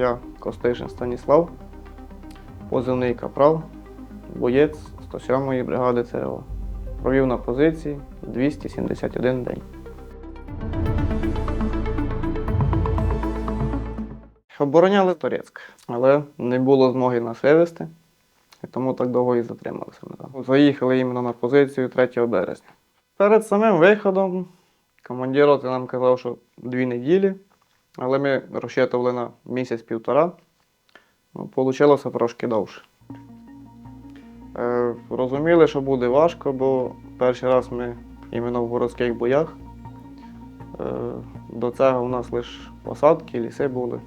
Я Костишин Станіслав, позивний капрал, боєць 107-ї бригади ЦРО. Провів на позиції 271 день. Обороняли Торецьк, але не було змоги нас вивезти, і тому так довго і затрималися. Заїхали іменно на позицію 3 березня. Перед самим виходом командир нам казав, що дві неділі, але ми розчитували на місяць-півтора. Ну, Получилося трошки довше. Е, розуміли, що буде важко, бо перший раз ми іменно в городських боях. Е, до цього у нас лише посадки, ліси були.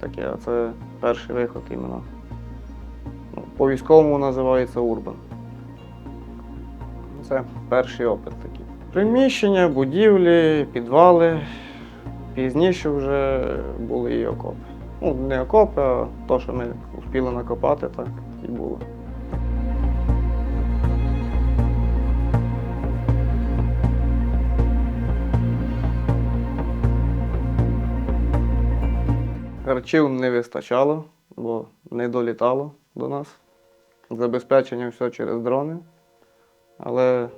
Таке, а це перший виход іменно. Ну, по військовому називається Урбан. Це перший опит такий. Приміщення, будівлі, підвали. Пізніше вже були і окопи. Ну, не окопи, а то, що ми успіли накопати, так і було. Харчів не вистачало, бо не долітало до нас. Забезпечення все через дрони. Але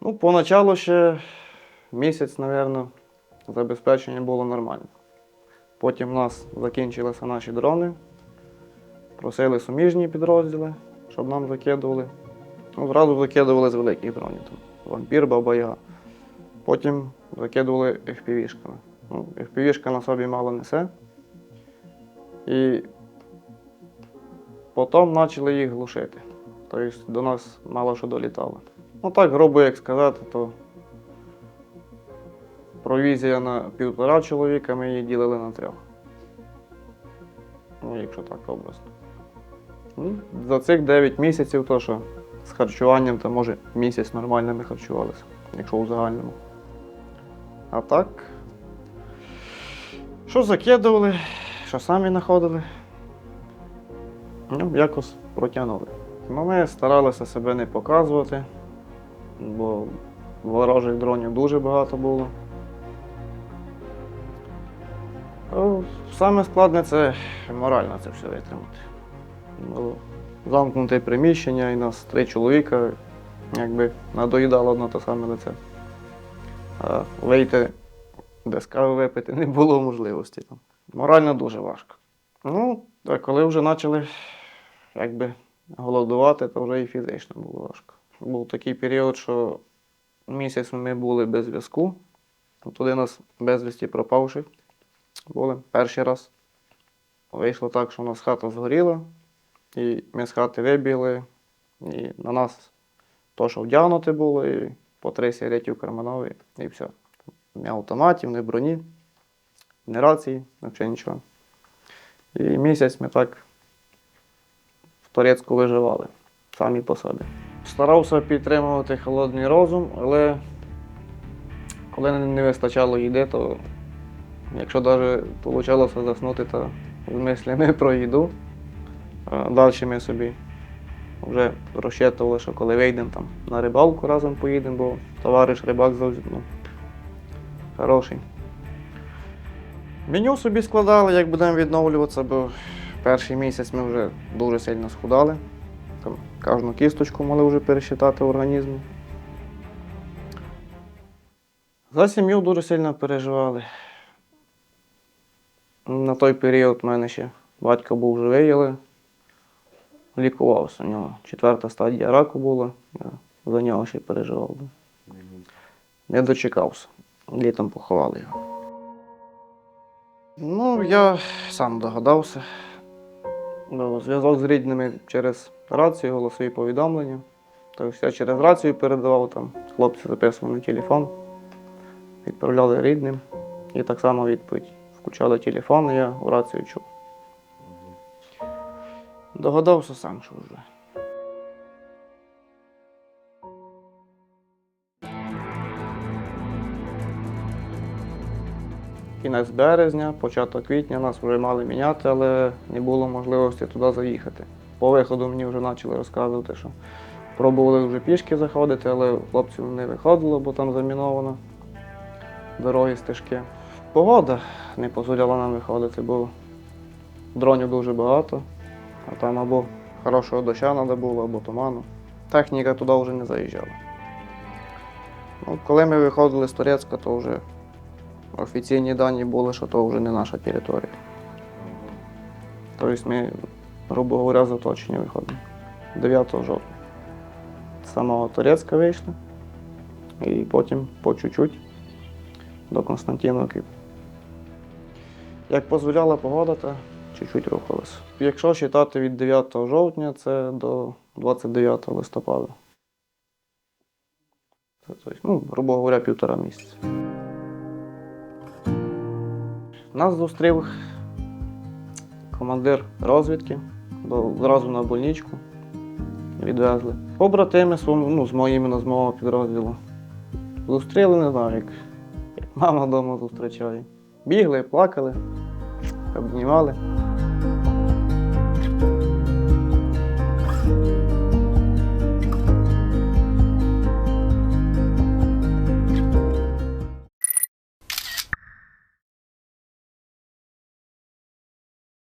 ну, поначалу ще місяць, мабуть, забезпечення було нормально. Потім у нас закінчилися наші дрони. Просили суміжні підрозділи, щоб нам закидували. Ну, зразу закидували з великих дронів. Там, вампір, баба Яга. Потім закидували FPV-шками. Ну, FPV-шка на собі мало несе. І потім почали їх глушити. Тобто до нас мало що долітало. Ну так, грубо як сказати, то провізія на півтора чоловіка, ми її ділили на трьох. Ну, якщо так образно. Ну, за цих 9 місяців, то що з харчуванням, то може місяць нормально ми харчувалися, якщо у загальному. А так. Що закидували, що самі знаходили. Ну, якось протягнули. Ну, ми старалися себе не показувати, бо ворожих дронів дуже багато було. Саме складне це морально це все витримати. Ну, замкнуте приміщення і нас три чоловіка, якби надоїдало на те саме лице. А вийти без кави випити не було можливості. Там. Морально дуже важко. Ну, а коли вже почали якби, голодувати, то вже і фізично було важко. Був такий період, що місяць ми були без зв'язку. Туди нас безвісті пропавши були перший раз. Вийшло так, що у нас хата згоріла, і ми з хати вибігли, і на нас то, що вдягнути було, і по три сигареті в карманові, і все. Ні автоматів, ні броні, ні рації, взагалі нічого. І місяць ми так в Турецьку виживали, самі по собі. Старався підтримувати холодний розум, але коли не вистачало їди, то якщо навіть вийшло заснути, то з мислями про їду. Далі ми собі вже розчитували, що коли вийдемо там на рибалку разом поїдемо, бо товариш рибак завжди ну, хороший. Меню собі складали, як будемо відновлюватися, бо перший місяць ми вже дуже сильно схудали. Там кожну кісточку мали вже пересчитати в організмі. За сім'ю дуже сильно переживали. На той період в мене ще батько був живий, але лікувався. У нього четверта стадія раку була. Я за нього ще переживав. Не дочекався. Літом поховали його. Ну, я сам догадався. Зв'язок з рідними через рацію, голосові повідомлення. Тобто я через рацію передавав, там хлопці записували на телефон, відправляли рідним. І так само відповідь. Включали телефон, і я в рацію чув. Догадався сам, що вже. Кінець березня, початок квітня нас вже мали міняти, але не було можливості туди заїхати. По виходу мені вже почали розказувати, що пробували вже пішки заходити, але хлопців не виходило, бо там заміновано дороги, стежки. Погода не дозволяла нам виходити, бо дронів дуже багато, а там або хорошого доща треба було, або туману. Техніка туди вже не заїжджала. Ну, коли ми виходили з Турецька, то вже офіційні дані були, що то вже не наша територія. Тобто ми, грубо говоря, з оточення виходимо. 9 жовтня. З самого Турецька вийшли. І потім по чуть-чуть до Константиновки. Як дозволяла погода, то чуть-чуть рухалися. Якщо вважати від 9 жовтня, це до 29 листопада. Ну, грубо говоря, півтора місяця. Нас зустрів командир розвідки, бо зразу на больничку відвезли. Побратими ну, з моїм з мого підрозділу. Зустріли, не знаю, як мама вдома зустрічає. Бігли, плакали, обнімали.